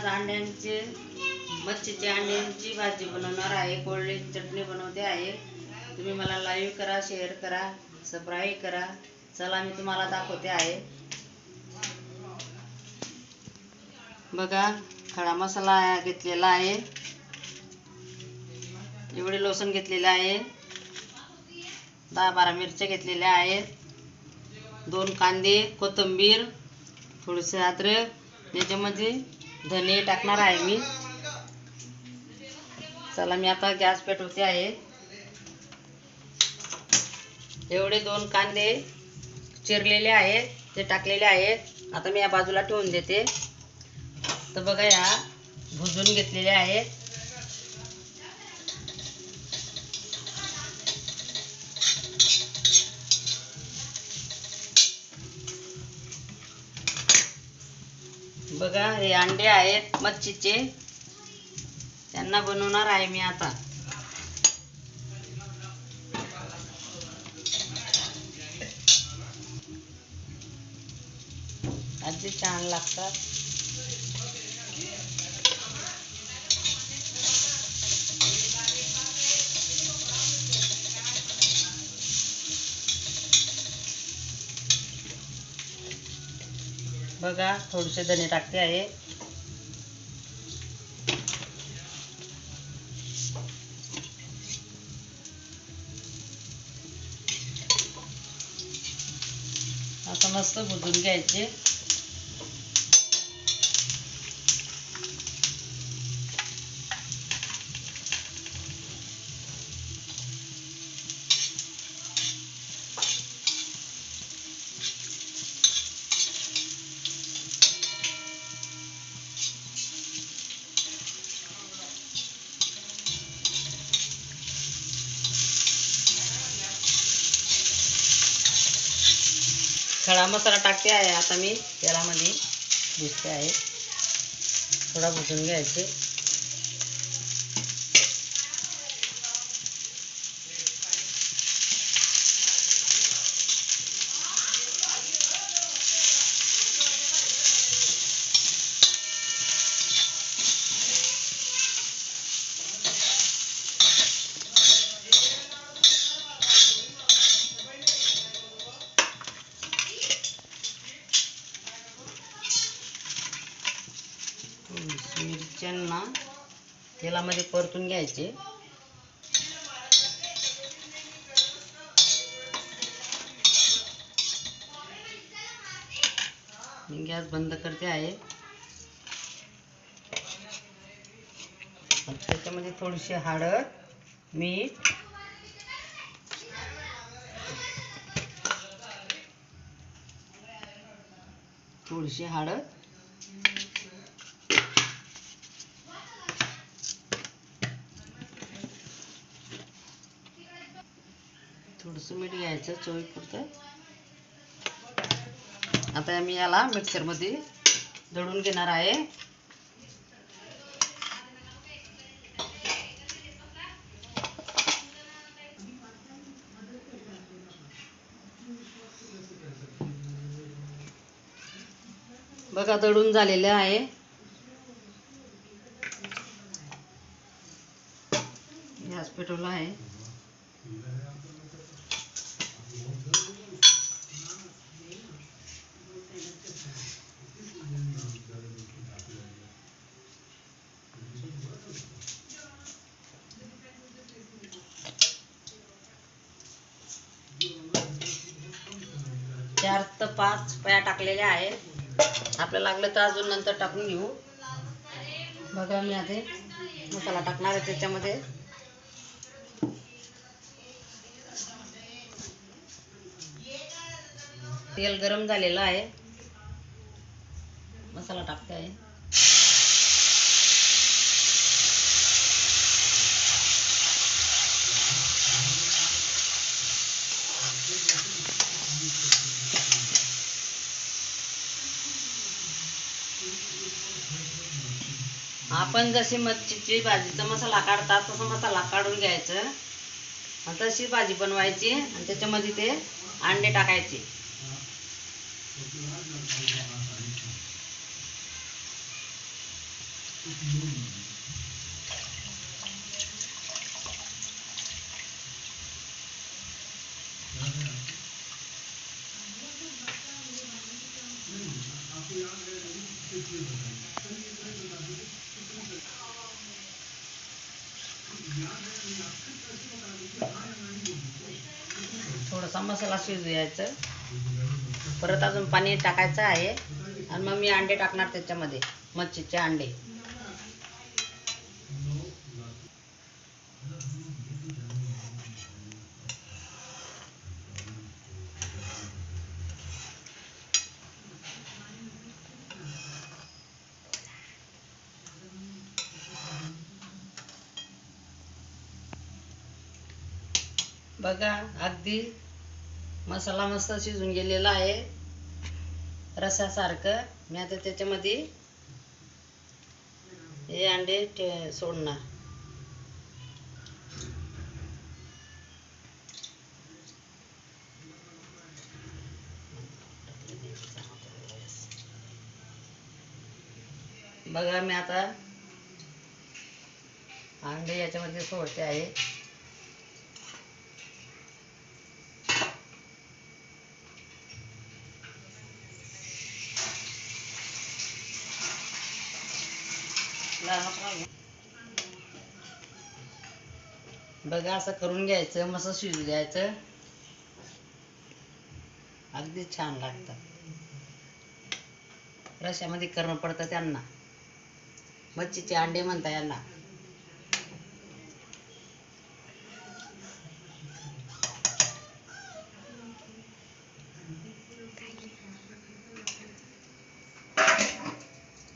आज अंड्यांची मच्छीचे अंड्यांची भाजी बनवणार आहे. कोळी चटणी बनवते आहे. तुम्ही मला लाईव्ह करा शेअर करा सबस्क्राईब करा. चला मी तुम्हाला दाखवते आहे. बघा खडा मसाला घेतलेला आहे. एवढे लसूण घेतलेले आहे. दहा बारा मिरच्या घेतलेल्या आहेत. दोन कांदे कोथिंबीर थोडेसे अद्रक. याच्यामध्ये धने टाकणार आहे मी. चला मी आता गॅस पेटवते आहे. एवढे दोन कांदे चिरलेले आहेत ते टाकलेले आहेत आता मी या बाजूला ठेवून देते. तर बघा या भुजून घेतलेले आहेत. बघा हे अंडे आहेत मच्छीचे. त्यांना बनवणार आहे मी आता. आजी छान लागतात. बघा थोडेसे धने टाकते आहे. आता मस्त भुजून घ्यायचे. खडा मसाला टाकते आहे आता मी. तेलामध्ये दिसते आहे. थोडा भुजून घ्यायचे. तेलामध्ये परतून घ्यायचे. मी गॅस बंद करते आहे. त्याच्यामध्ये थोडीशी हळद मीठ थोडीशी हळद थोडंसं मीठ घ्यायचं चवीपुरतं आता मी याला मिक्सरमध्ये दळून घेणार आहे. बघा दळून झालेलं आहे. गॅस पेटवला आहे. चार तर पाच पया टाकलेल्या आहेत. आपल्याला लागलं तर अजून नंतर टाकून घेऊ. बघा मी आधी मसाला टाकणार आहे त्याच्यामध्ये. तेल गरम झालेलं आहे. मसाला टाकते आहे. आपण जशी मच्छीची भाजीचा मसाला काढतात तसा मसाला काढून घ्यायचं. तशी भाजी बनवायची आणि त्याच्यामध्ये ते अंडे टाकायचे. थोडासा मसाला शिजू परत अजून पाणी टाकायचं आहे. आणि मग मी अंडे टाकणार त्याच्यामध्ये मच्छीचे अंडे. बघा अगदी मसाला मस्त शिजून गेलेला आहे. रसासारखं. मी आता त्याच्यामध्ये हे अंडे ठे सोडणार. बघा मी आता अंडे याच्यामध्ये सोडते आहे. बघा असं करून घ्यायचं मस्त शिजू द्यायचं. अगदी छान लागतं. रश्यामध्ये करणं पडतं त्यांना. मच्छीचे अंडे म्हणता यांना.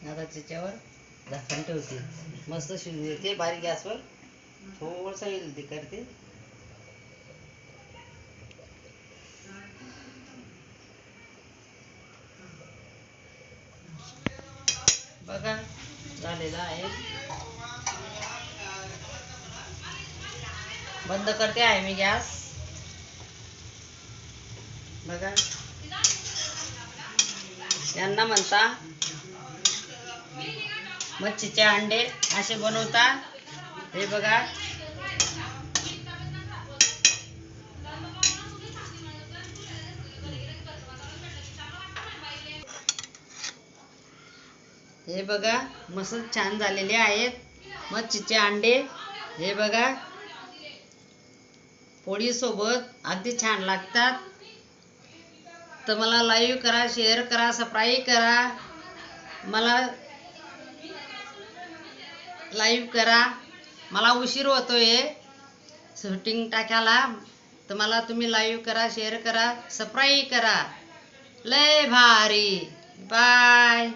आता त्याच्यावर झाकण ठेवते मस्त शिजू देते बारीक गॅसवर थोडंसं येईल ते करते. बघा झालेला आहे. बंद करते आहे मी गॅस. बघा. यांना म्हणता मच्छीचे अंडे असे बनवता हे बघा. हे बघा मस्त छान झालेले आहेत मच्छीचे अंडे. हे बघा. पोळीसोबत अगदी छान लागतात. तर मला लाईव्ह करा शेअर करा सबस्क्राईब करा. मला लाईव्ह करा. मला उशीर होतोय. शूटिंग टाकायला. तर मला तुम्ही लाईव्ह करा शेअर करा सबस्क्राईब करा. लय भारी. बाय